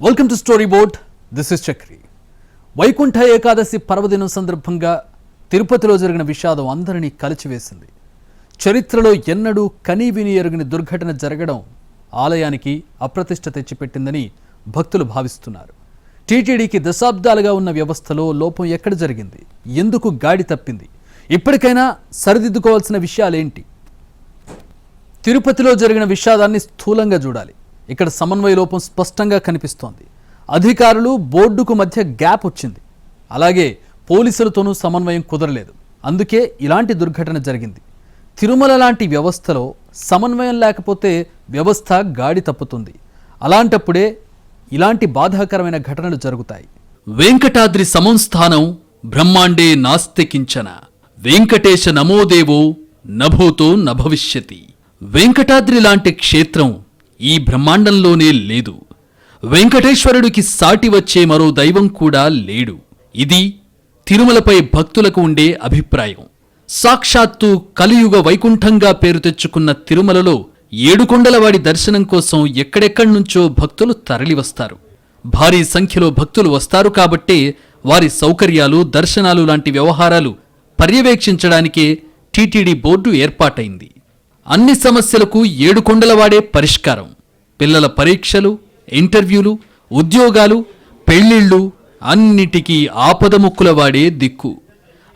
Welcome to story board this is Chakri Vaikuntha Ekadashi పర్వదినం సందర్భంగా తిరుపతిలో జరిగిన విషాదం అందరినీ కలిచివేసింది. చరిత్రలో ఎన్నడూ కనీవిని ఎరుగని దుర్ఘటన జరగడం ఆలయానికి అప్రతిష్ట తెచ్చిపెట్టిందని భక్తులు భావిస్తున్నారు. టీటీడీకి దశాబ్దాలుగా ఉన్న వ్యవస్థలో లోపం ఎక్కడ జరిగింది? ఎందుకు గాడి తప్పింది? ఇప్పటికైనా సరిదిద్దుకోవాల్సిన విషయాలేంటి? తిరుపతిలో జరిగిన విషాదాన్ని స్థూలంగా చూడాలి. ఇక్కడ సమన్వయ లోపం స్పష్టంగా కనిపిస్తోంది. అధికారులు బోర్డుకు మధ్య గ్యాప్ వచ్చింది. అలాగే పోలీసులతోనూ సమన్వయం కుదరలేదు. అందుకే ఇలాంటి దుర్ఘటన జరిగింది. తిరుమల లాంటి వ్యవస్థలో సమన్వయం లేకపోతే వ్యవస్థ గాడి తప్పుతుంది. అలాంటప్పుడే ఇలాంటి బాధాకరమైన ఘటనలు జరుగుతాయి. వెంకటాద్రి సమంస్థానం బ్రహ్మాండే నాస్తికించన. వెంకటేశ నమోదేవో నభూతో నభవిష్యతి. వెంకటాద్రి లాంటి క్షేత్రం ఈ బ్రహ్మాండంలోనే లేదు. వెంకటేశ్వరుడికి సాటి వచ్చే మరో దైవం కూడా లేడు. ఇది తిరుమలపై భక్తులకు ఉండే అభిప్రాయం. సాక్షాత్తు కలియుగ వైకుంఠంగా పేరు తెచ్చుకున్న తిరుమలలో ఏడుకొండలవాడి దర్శనం కోసం ఎక్కడెక్కడి నుంచో భక్తులు తరలివస్తారు. భారీ సంఖ్యలో భక్తులు వస్తారు కాబట్టే వారి సౌకర్యాలు దర్శనాలు లాంటి వ్యవహారాలు పర్యవేక్షించడానికే టీటీడీ బోర్డు ఏర్పాటైంది. అన్ని సమస్యలకు ఏడుకొండలవాడే పరిష్కారం. పిల్లల పరీక్షలు ఇంటర్వ్యూలు ఉద్యోగాలు పెళ్ళిళ్ళు అన్నిటికీ ఆపదముక్కుల వాడే దిక్కు.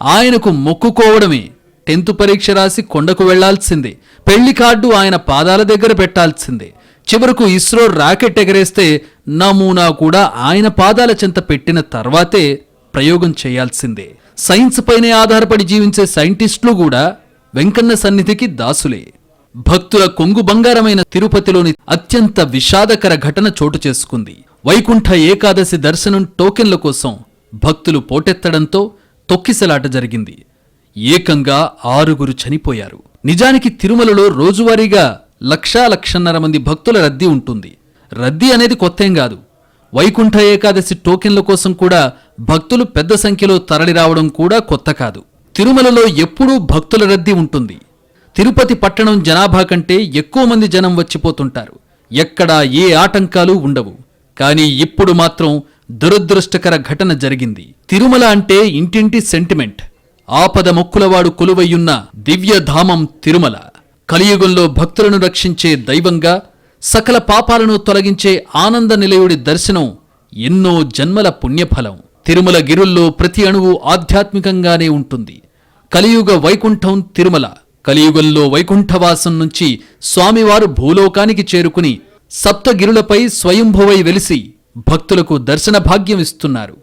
ఆయనకు మొక్కుకోవడమే. టెన్త్ పరీక్ష రాసి కొండకు వెళ్ళాల్సిందే. పెళ్ళి కార్డు ఆయన పాదాల దగ్గర పెట్టాల్సిందే. చివరకు ఇస్రో రాకెట్ ఎగరేస్తే నమూనా కూడా ఆయన పాదాల చెంత పెట్టిన తర్వాతే ప్రయోగం చేయాల్సిందే. సైన్స్ పైనే ఆధారపడి జీవించే సైంటిస్టులు కూడా వెంకన్న సన్నిధికి దాసులే. భక్తుల కొంగు బంగారమైన తిరుపతిలోని అత్యంత విషాదకర ఘటన చోటు చేసుకుంది. వైకుంఠ ఏకాదశి దర్శనం టోకెన్ల కోసం భక్తులు పోటెత్తడంతో తొక్కిసలాట జరిగింది. ఏకంగా ఆరుగురు చనిపోయారు. నిజానికి తిరుమలలో రోజువారీగా లక్షా లక్షన్నర మంది భక్తుల రద్దీ ఉంటుంది. రద్దీ అనేది కొత్తేం కాదు. వైకుంఠ ఏకాదశి టోకెన్ల కోసం కూడా భక్తులు పెద్ద సంఖ్యలో తరలిరావడం కూడా కొత్త కాదు. తిరుమలలో ఎప్పుడూ భక్తుల రద్దీ ఉంటుంది. తిరుపతి పట్టణం జనాభా కంటే ఎక్కువ మంది జనం వచ్చిపోతుంటారు. ఎక్కడా ఏ ఆటంకాలు ఉండవు. కానీ ఇప్పుడు మాత్రం దురదృష్టకర ఘటన జరిగింది. తిరుమల అంటే ఇంటింటి సెంటిమెంట్ ఆపద మొక్కులవాడు కొలువయ్యున్న దివ్యధామం తిరుమల. కలియుగంలో భక్తులను రక్షించే దైవంగా సకల పాపాలను తొలగించే ఆనంద నిలయుడి దర్శనం ఎన్నో జన్మల పుణ్యఫలం. తిరుమల గిరుల్లో ప్రతి అణువు ఆధ్యాత్మికంగానే ఉంటుంది. కలియుగ వైకుంఠం తిరుమల. కలియుగంలో వైకుంఠవాసం నుంచి స్వామివారు భూలోకానికి చేరుకుని సప్తగిరులపై స్వయంభువై వెలిసి భక్తులకు దర్శన భాగ్యం ఇస్తున్నారు.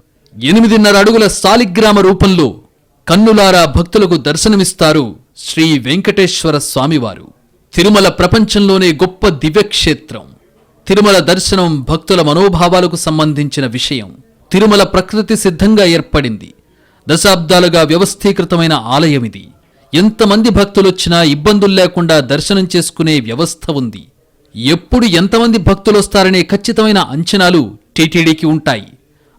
ఎనిమిదిన్నర అడుగుల సాలిగ్రామ రూపంలో కన్నులారా భక్తులకు దర్శనమిస్తారు శ్రీ వెంకటేశ్వర స్వామివారు. తిరుమల ప్రపంచంలోనే గొప్ప దివ్యక్షేత్రం. తిరుమల దర్శనం భక్తుల మనోభావాలకు సంబంధించిన విషయం. తిరుమల ప్రకృతి సిద్ధంగా ఏర్పడింది. దశాబ్దాలుగా వ్యవస్థీకృతమైన ఆలయమిది. ఎంతమంది భక్తులొచ్చినా ఇబ్బందులు లేకుండా దర్శనం చేసుకునే వ్యవస్థ ఉంది. ఎప్పుడు ఎంతమంది భక్తులొస్తారనే ఖచ్చితమైన అంచనాలు టీటీడీకి ఉంటాయి.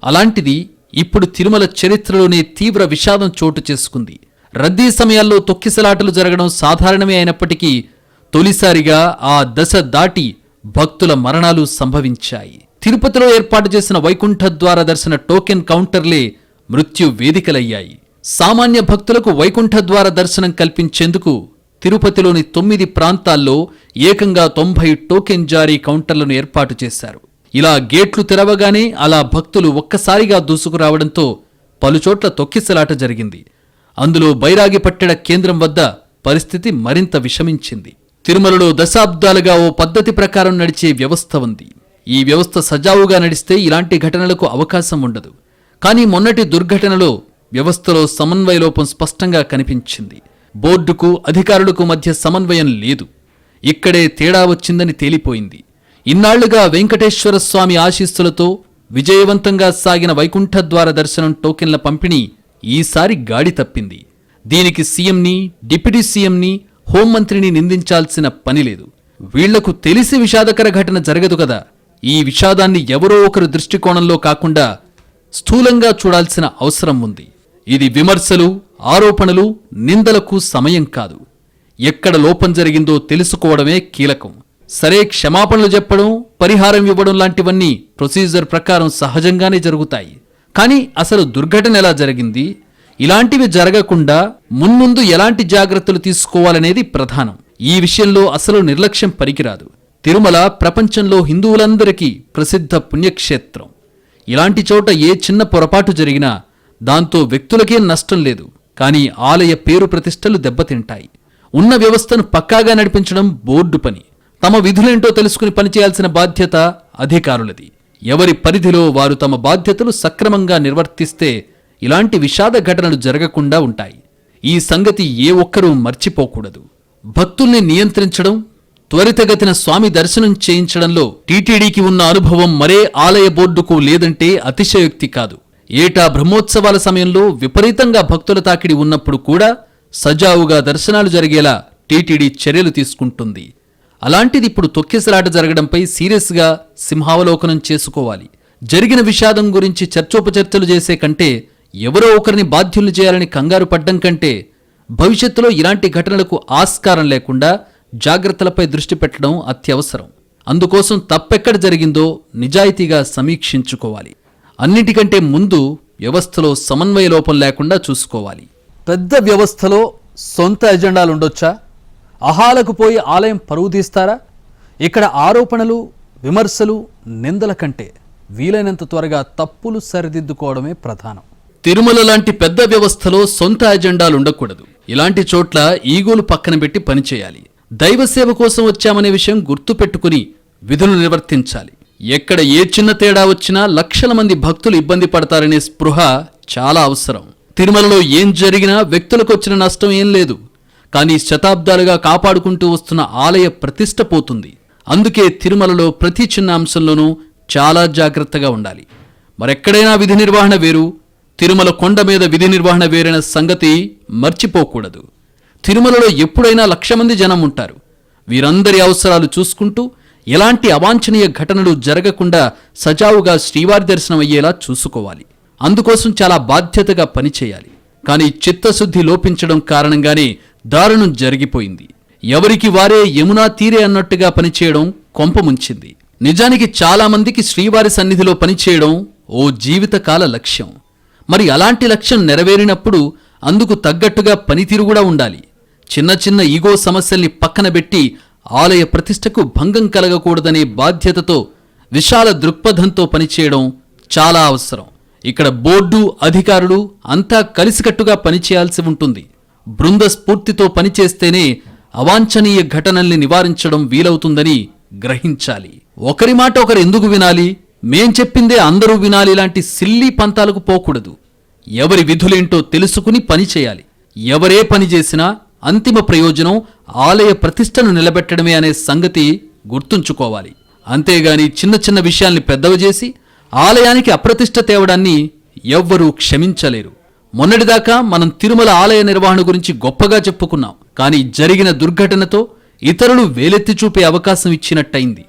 అలాంటిది ఇప్పుడు తిరుమల చరిత్రలోనే తీవ్ర విషాదం చోటు చేసుకుంది. రద్దీ సమయాల్లో తొక్కిసలాటలు జరగడం సాధారణమే అయినప్పటికీ తొలిసారిగా ఆ దశ దాటి భక్తుల మరణాలు సంభవించాయి. తిరుపతిలో ఏర్పాటు చేసిన వైకుంఠ ద్వార దర్శన టోకెన్ కౌంటర్లే మృత్యు వేదికలయ్యాయి. సామాన్య భక్తులకు వైకుంఠ ద్వార దర్శనం కల్పించేందుకు తిరుపతిలోని తొమ్మిది ప్రాంతాల్లో ఏకంగా తొంభై టోకెన్ జారీ కౌంటర్లను ఏర్పాటు చేశారు. ఇలా గేట్లు తెరవగానే అలా భక్తులు ఒక్కసారిగా దూసుకురావడంతో పలుచోట్ల తొక్కిసలాట జరిగింది. అందులో బైరాగి పట్టెడ కేంద్రం వద్ద పరిస్థితి మరింత విషమించింది. తిరుమలలో దశాబ్దాలుగా ఓ పద్ధతి ప్రకారం నడిచే వ్యవస్థ ఉంది. ఈ వ్యవస్థ సజావుగా నడిస్తే ఇలాంటి ఘటనలకు అవకాశం ఉండదు. కానీ మొన్నటి దుర్ఘటనలో వ్యవస్థలో సమన్వయ లోపం స్పష్టంగా కనిపించింది. బోర్డుకు అధికారులకు మధ్య సమన్వయం లేదు. ఇక్కడే తేడా వచ్చిందని తేలిపోయింది. ఇన్నాళ్ళుగా వెంకటేశ్వర స్వామి ఆశీస్సులతో విజయవంతంగా సాగిన వైకుంఠద్వార దర్శనం టోకెన్ల పంపిణీ ఈసారి గాడి తప్పింది. దీనికి సీఎంని డిప్యూటీ సీఎంని హోంమంత్రిని నిందించాల్సిన పని లేదు. వీళ్ళకు తెలిసి విషాదకర ఘటన జరగదు కదా. ఈ విషాదాన్ని ఎవరో ఒకరు దృష్టికోణంలో కాకుండా స్థూలంగా చూడాల్సిన అవసరం ఉంది. ఇది విమర్శలు ఆరోపణలు నిందలకు సమయం కాదు. ఎక్కడ లోపం జరిగిందో తెలుసుకోవడమే కీలకం. సరే క్షమాపణలు చెప్పడం పరిహారం ఇవ్వడం లాంటివన్నీ ప్రొసీజర్ ప్రకారం సహజంగానే జరుగుతాయి. కానీ అసలు దుర్ఘటన ఎలా జరిగింది? ఇలాంటివి జరగకుండా మున్ముందు ఎలాంటి జాగ్రత్తలు తీసుకోవాలనేది ప్రధానం. ఈ విషయంలో అసలు నిర్లక్ష్యం పనికిరాదు తిరుమల ప్రపంచంలో హిందువులందరికీ ప్రసిద్ధ పుణ్యక్షేత్రం. ఇలాంటి చోట ఏ చిన్న పొరపాటు జరిగినా దాంతో వ్యక్తులకేం నష్టం లేదు కానీ ఆలయ పేరు ప్రతిష్టలు దెబ్బతింటాయి. ఉన్న వ్యవస్థను పక్కాగా నడిపించడం బోర్డు పని. తమ విధులేంటో తెలుసుకుని పనిచేయాల్సిన బాధ్యత అధికారులది. ఎవరి పరిధిలో వారు తమ బాధ్యతలు సక్రమంగా నిర్వర్తిస్తే ఇలాంటి విషాద ఘటనలు జరగకుండా ఉంటాయి. ఈ సంగతి ఏ ఒక్కరూ మర్చిపోకూడదు. భక్తుల్ని నియంత్రించడం త్వరితగతిన స్వామి దర్శనం చేయించడంలో టీటీడీకి ఉన్న అనుభవం మరే ఆలయ బోర్డుకు లేదంటే అతిశయోక్తి కాదు. ఏటా బ్రహ్మోత్సవాల సమయంలో విపరీతంగా భక్తుల తాకిడి ఉన్నప్పుడు కూడా సజావుగా దర్శనాలు జరిగేలా టీటీడీ చర్యలు తీసుకుంటుంది. అలాంటిది ఇప్పుడు తొక్కిసలాట జరగడంపై సీరియస్గా సింహావలోకనం చేసుకోవాలి. జరిగిన విషాదం గురించి చర్చోపచర్చలు చేసే కంటే ఎవరో ఒకరిని బాధ్యుల్ని చేయాలని కంగారు పడ్డం కంటే భవిష్యత్తులో ఇలాంటి ఘటనలకు ఆస్కారం లేకుండా జాగ్రత్తలపై దృష్టి పెట్టడం అత్యవసరం. అందుకోసం తప్పెక్కడ జరిగిందో నిజాయితీగా సమీక్షించుకోవాలి. అన్నిటికంటే ముందు వ్యవస్థలో సమన్వయ లోపం లేకుండా చూసుకోవాలి. పెద్ద వ్యవస్థలో సొంత ఎజెండాలు ఉండొచ్చా? అహాలకు పోయి ఆలయం పరువు తీస్తారా? ఇక్కడ ఆరోపణలు విమర్శలు నిందల కంటే వీలైనంత త్వరగా తప్పులు సరిదిద్దుకోవడమే ప్రధానం. తిరుమల లాంటి పెద్ద వ్యవస్థలో సొంత ఎజెండాలు ఉండకూడదు. ఇలాంటి చోట్ల ఈగోలు పక్కన పెట్టి పనిచేయాలి. దైవ సేవ కోసం వచ్చామనే విషయం గుర్తుపెట్టుకుని విధులు నిర్వర్తించాలి. ఎక్కడ ఏ చిన్న తేడా వచ్చినా లక్షల మంది భక్తులు ఇబ్బంది పడతారనే స్పృహ చాలా అవసరం. తిరుమలలో ఏం జరిగినా వ్యక్తులకు వచ్చిన నష్టం ఏం లేదు. కానీ శతాబ్దాలుగా కాపాడుకుంటూ వస్తున్న ఆలయ ప్రతిష్ట పోతుంది. అందుకే తిరుమలలో ప్రతి చిన్న అంశంలోనూ చాలా జాగ్రత్తగా ఉండాలి. మరెక్కడైనా విధి నిర్వహణ వేరు. తిరుమల కొండ మీద విధి నిర్వహణ వేరైన సంగతి మర్చిపోకూడదు. తిరుమలలో ఎప్పుడైనా లక్ష మంది జనం ఉంటారు. వీరందరి అవసరాలు చూసుకుంటూ ఎలాంటి అవాంఛనీయ ఘటనలు జరగకుండా సజావుగా శ్రీవారి దర్శనం అయ్యేలా చూసుకోవాలి. అందుకోసం చాలా బాధ్యతగా పనిచేయాలి. కానీ చిత్తశుద్ధి లోపించడం కారణంగానే దారుణం జరిగిపోయింది. ఎవరికి వారే యమునా తీరే అన్నట్టుగా పనిచేయడం కొంప ముంచింది. నిజానికి చాలా మందికి శ్రీవారి సన్నిధిలో పనిచేయడం ఓ జీవితకాల లక్ష్యం. మరి అలాంటి లక్ష్యం నెరవేరినప్పుడు అందుకు తగ్గట్టుగా పనితీరు కూడా ఉండాలి. చిన్న చిన్న ఈగో సమస్యల్ని పక్కన పెట్టి ఆలయ ప్రతిష్టకు భంగం కలగకూడదనే బాధ్యతతో విశాల దృక్పథంతో పనిచేయడం చాలా అవసరం. ఇక్కడ బోర్డు అధికారులు అంతా కలిసికట్టుగా పనిచేయాల్సి ఉంటుంది. బృంద స్ఫూర్తితో పనిచేస్తేనే అవాంఛనీయ ఘటనల్ని నివారించడం వీలవుతుందని గ్రహించాలి. ఒకరి మాట ఒకరు ఎందుకు వినాలి? మేం చెప్పిందే అందరూ వినాలి లాంటి సిల్లీ పంతాలకు పోకూడదు. ఎవరి విధులేంటో తెలుసుకుని పనిచేయాలి ఎవరే పని చేసినా అంతిమ ప్రయోజనం ఆలయ ప్రతిష్టను నిలబెట్టడమే అనే సంగతి గుర్తుంచుకోవాలి. అంతేగాని చిన్న చిన్న విషయాల్ని పెద్దవి చేసి ఆలయానికి అప్రతిష్ట తేవడాన్ని ఎవ్వరూ క్షమించలేరు. మొన్నటిదాకా మనం తిరుమల ఆలయ నిర్వహణ గురించి గొప్పగా చెప్పుకున్నాం. కానీ జరిగిన దుర్ఘటనతో ఇతరులు వేలెత్తి చూపే అవకాశం ఇచ్చినట్టయింది.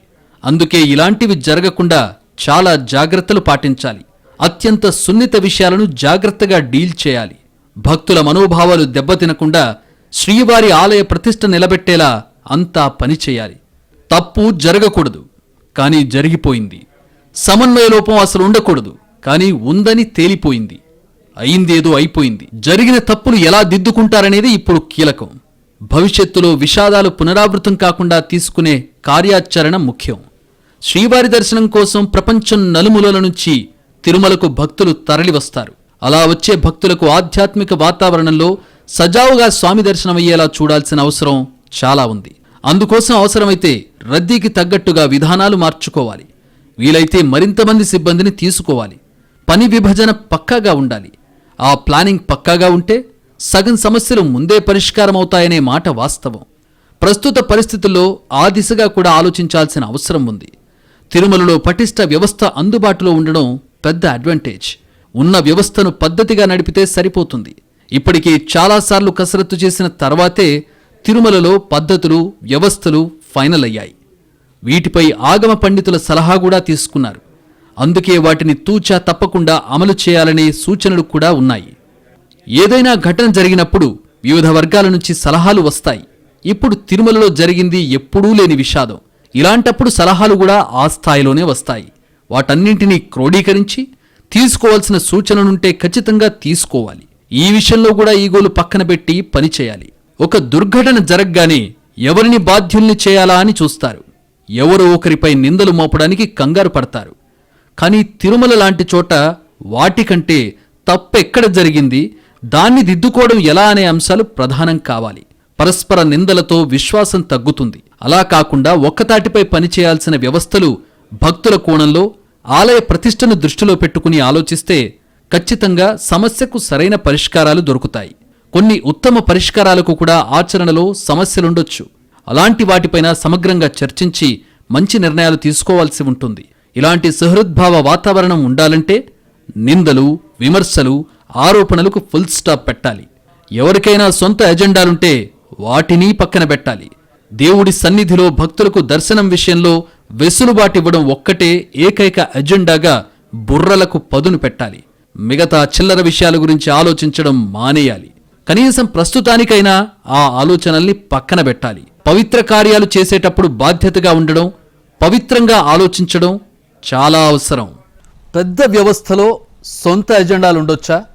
అందుకే ఇలాంటివి జరగకుండా చాలా జాగ్రత్తలు పాటించాలి. అత్యంత సున్నిత విషయాలను జాగ్రత్తగా డీల్ చేయాలి. భక్తుల మనోభావాలు దెబ్బతినకుండా శ్రీవారి ఆలయ ప్రతిష్ట నిలబెట్టేలా అంతా పనిచేయాలి తప్పు జరగకూడదు కానీ జరిగిపోయింది. సమన్వయ లోపం అసలు ఉండకూడదు కానీ ఉందని తేలిపోయింది. అయిందేదో అయిపోయింది. జరిగిన తప్పులు ఎలా దిద్దుకుంటారనేది ఇప్పుడు కీలకం. భవిష్యత్తులో విషాదాలు పునరావృతం కాకుండా తీసుకునే కార్యాచరణ ముఖ్యం. శ్రీవారి దర్శనం కోసం ప్రపంచం నలుమూలల నుంచి తిరుమలకు భక్తులు తరలివస్తారు. అలా వచ్చే భక్తులకు ఆధ్యాత్మిక వాతావరణంలో సజావుగా స్వామి దర్శనమయ్యేలా చూడాల్సిన అవసరం చాలా ఉంది. అందుకోసం అవసరమైతే రద్దీకి తగ్గట్టుగా విధానాలు మార్చుకోవాలి. వీలైతే మరింతమంది సిబ్బందిని తీసుకోవాలి. పని విభజన పక్కాగా ఉండాలి. ఆ ప్లానింగ్ పక్కాగా ఉంటే సగం సమస్యలు ముందే పరిష్కారం అవుతాయనే మాట వాస్తవం. ప్రస్తుత పరిస్థితుల్లో ఆ దిశగా కూడా ఆలోచించాల్సిన అవసరం ఉంది. తిరుమలలో పటిష్ట వ్యవస్థ అందుబాటులో ఉండడం పెద్ద అడ్వాంటేజ్. ఉన్న వ్యవస్థను పద్ధతిగా నడిపితే సరిపోతుంది. ఇప్పటికే చాలాసార్లు కసరత్తు చేసిన తర్వాతే తిరుమలలో పద్ధతులు వ్యవస్థలు ఫైనల్ అయ్యాయి. వీటిపై ఆగమ పండితుల సలహా కూడా తీసుకున్నారు. అందుకే వాటిని తూచా తప్పకుండా అమలు చేయాలనే సూచనలు కూడా ఉన్నాయి. ఏదైనా ఘటన జరిగినప్పుడు వివిధ వర్గాల నుంచి సలహాలు వస్తాయి. ఇప్పుడు తిరుమలలో జరిగింది ఎప్పుడూ లేని విషాదం. ఇలాంటప్పుడు సలహాలు కూడా ఆ స్థాయిలోనే వస్తాయి. వాటన్నింటినీ క్రోడీకరించి తీసుకోవాల్సిన సూచనలుంటే ఖచ్చితంగా తీసుకోవాలి. ఈ విషయంలో కూడా ఈగోలు పక్కన పెట్టి పని చేయాలి. ఒక దుర్ఘటన జరగగానే ఎవరిని బాధ్యుల్ని చేయాలా అని చూస్తారు. ఎవరో ఒకరిపై నిందలు మోపడానికి కంగారు పడతారు. కానీ తిరుమల లాంటి చోట వాటికంటే తప్పెక్కడ జరిగింది? దాన్ని దిద్దుకోవడం ఎలా అనే అంశాలు ప్రధానం కావాలి. పరస్పర నిందలతో విశ్వాసం తగ్గుతుంది. అలా కాకుండా ఒక్కతాటిపై పనిచేయాల్సిన వ్యవస్థలు భక్తుల కోణంలో ఆలయ ప్రతిష్టను దృష్టిలో పెట్టుకుని ఆలోచిస్తే ఖచ్చితంగా సమస్యకు సరైన పరిష్కారాలు దొరుకుతాయి. కొన్ని ఉత్తమ పరిష్కారాలకు కూడా ఆచరణలో సమస్యలుండొచ్చు. అలాంటి వాటిపైన సమగ్రంగా చర్చించి మంచి నిర్ణయాలు తీసుకోవాల్సి ఉంటుంది. ఇలాంటి సహృద్భావ వాతావరణం ఉండాలంటే నిందలు విమర్శలు ఆరోపణలకు ఫుల్ స్టాప్ పెట్టాలి. ఎవరికైనా సొంత ఎజెండాలుంటే వాటిని పక్కన పెట్టాలి. దేవుడి సన్నిధిలో భక్తులకు దర్శనం విషయంలో వెసులుబాటివ్వడం ఒక్కటే ఏకైక ఎజెండాగా బుర్రలకు పదును పెట్టాలి. మిగతా చిల్లర విషయాల గురించి ఆలోచించడం మానేయాలి. కనీసం ప్రస్తుతానికైనా ఆ ఆలోచనల్ని పక్కన పెట్టాలి. పవిత్ర కార్యాలు చేసేటప్పుడు బాధ్యతగా ఉండడం పవిత్రంగా ఆలోచించడం చాలా అవసరం. పెద్ద వ్యవస్థలో సొంత ఎజెండాలు ఉండొచ్చా?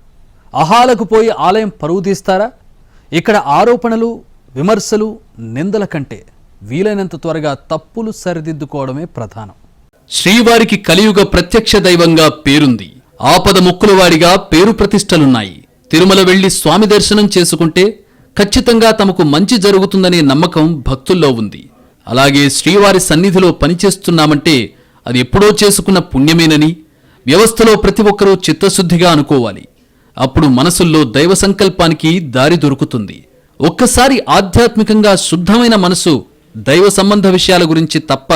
అహాలకు పోయి ఆలయం పరువు తీస్తారా? ఇక్కడ ఆరోపణలు విమర్శలు నిందల కంటే వీలైనంత త్వరగా తప్పులు సరిదిద్దుకోవడమే ప్రధానం. శ్రీవారికి కలియుగ ప్రత్యక్ష దైవంగా పేరుంది. ఆపద ముక్కులవాడిగా పేరు ప్రతిష్టలున్నాయి. తిరుమల వెళ్ళి స్వామి దర్శనం చేసుకుంటే ఖచ్చితంగా తమకు మంచి జరుగుతుందనే నమ్మకం భక్తుల్లో ఉంది. అలాగే శ్రీవారి సన్నిధిలో పనిచేస్తున్నామంటే అది ఎప్పుడో చేసుకున్న పుణ్యమేనని వ్యవస్థలో ప్రతి ఒక్కరూ చిత్తశుద్ధిగా అనుకోవాలి. అప్పుడు మనసుల్లో దైవ సంకల్పానికి దారి దొరుకుతుంది. ఒక్కసారి ఆధ్యాత్మికంగా శుద్ధమైన మనసు దైవ సంబంధ విషయాల గురించి తప్ప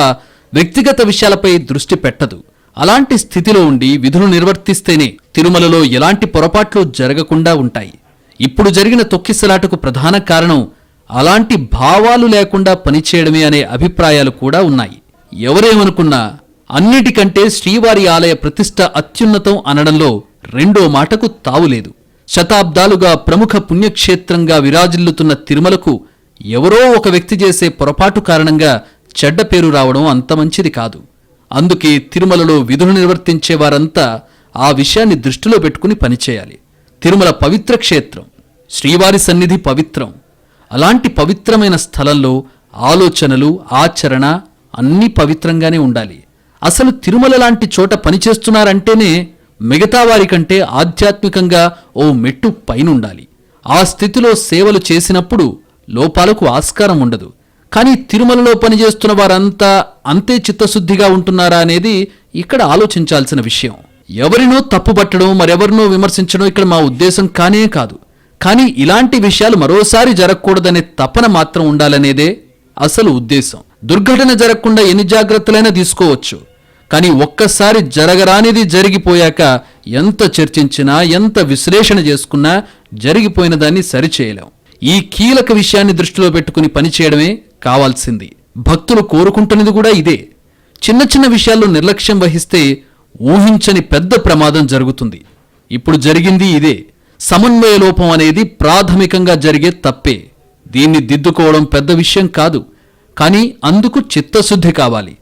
వ్యక్తిగత విషయాలపై దృష్టి పెట్టదు. అలాంటి స్థితిలో ఉండి విధులు నిర్వర్తిస్తేనే తిరుమలలో ఎలాంటి పొరపాట్లు జరగకుండా ఉంటాయి. ఇప్పుడు జరిగిన తొక్కిసలాటకు ప్రధాన కారణం అలాంటి భావాలు లేకుండా పనిచేయడమే అనే అభిప్రాయాలు కూడా ఉన్నాయి. ఎవరేమనుకున్నా అన్నిటికంటే శ్రీవారి ఆలయ ప్రతిష్ట అత్యున్నతం అనడంలో రెండో మాటకు తావులేదు శతాబ్దాలుగా ప్రముఖ పుణ్యక్షేత్రంగా విరాజిల్లుతున్న తిరుమలకు ఎవరో ఒక వ్యక్తి చేసే పొరపాటు కారణంగా చెడ్డ పేరు రావడం అంత మంచిది కాదు. అందుకే తిరుమలలో విధులు నిర్వర్తించే వారంతా ఆ విషయాన్ని దృష్టిలో పెట్టుకుని పనిచేయాలి. తిరుమల పవిత్ర క్షేత్రం శ్రీవారి సన్నిధి పవిత్రం అలాంటి పవిత్రమైన స్థలంలో ఆలోచనలు ఆచరణ అన్నీ పవిత్రంగానే ఉండాలి. అసలు తిరుమల లాంటి చోట పనిచేస్తున్నారంటేనే మిగతా వారి కంటే ఆధ్యాత్మికంగా ఓ మెట్టు పైనుండాలి. ఆ స్థితిలో సేవలు చేసినప్పుడు లోపాలకు ఆస్కారం ఉండదు. కానీ తిరుమలలో పనిచేస్తున్న వారంతా అంతే చిత్తశుద్ధిగా ఉంటున్నారా అనేది ఇక్కడ ఆలోచించాల్సిన విషయం. ఎవరినో తప్పుపట్టడం మరెవరినో విమర్శించడం ఇక్కడ మా ఉద్దేశం కానే కాదు. కానీ ఇలాంటి విషయాలు మరోసారి జరగకూడదనే తపన మాత్రం ఉండాలనేదే అసలు ఉద్దేశం. దుర్ఘటన జరగకుండా ఎన్ని జాగ్రత్తలైనా తీసుకోవచ్చు. కానీ ఒక్కసారి జరగరానిది జరిగిపోయాక ఎంత చర్చించినా ఎంత విశ్లేషణ చేసుకున్నా జరిగిపోయిన దాన్ని సరిచేయలేం. ఈ కీలక విషయాన్ని దృష్టిలో పెట్టుకుని పనిచేయడమే కావాల్సింది. భక్తులు కోరుకుంటున్నది కూడా ఇదే. చిన్న చిన్న విషయాల్లో నిర్లక్ష్యం వహిస్తే ఊహించని పెద్ద ప్రమాదం జరుగుతుంది. ఇప్పుడు జరిగింది ఇదే. సమన్వయ లోపం అనేది ప్రాథమికంగా జరిగే తప్పే. దీన్ని దిద్దుకోవడం పెద్ద విషయం కాదు. కానీ అందుకు చిత్తశుద్ధి కావాలి.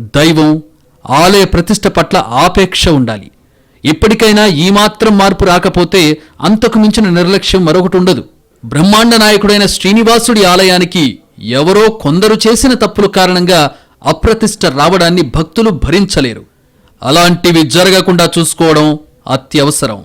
దైవం ఆలయ ప్రతిష్ట పట్ల ఆపేక్ష ఉండాలి. ఇప్పటికైనా ఈ మాత్రం మార్పు రాకపోతే అంతకు మించిన నిర్లక్ష్యం మరొకటి ఉండదు. బ్రహ్మాండ నాయకుడైన శ్రీనివాసుడి ఆలయానికి ఎవరో కొందరు చేసిన తప్పుల కారణంగా అప్రతిష్ట రావడాన్ని భక్తులు భరించలేరు. అలాంటివి జరగకుండా చూసుకోవడం అత్యవసరం.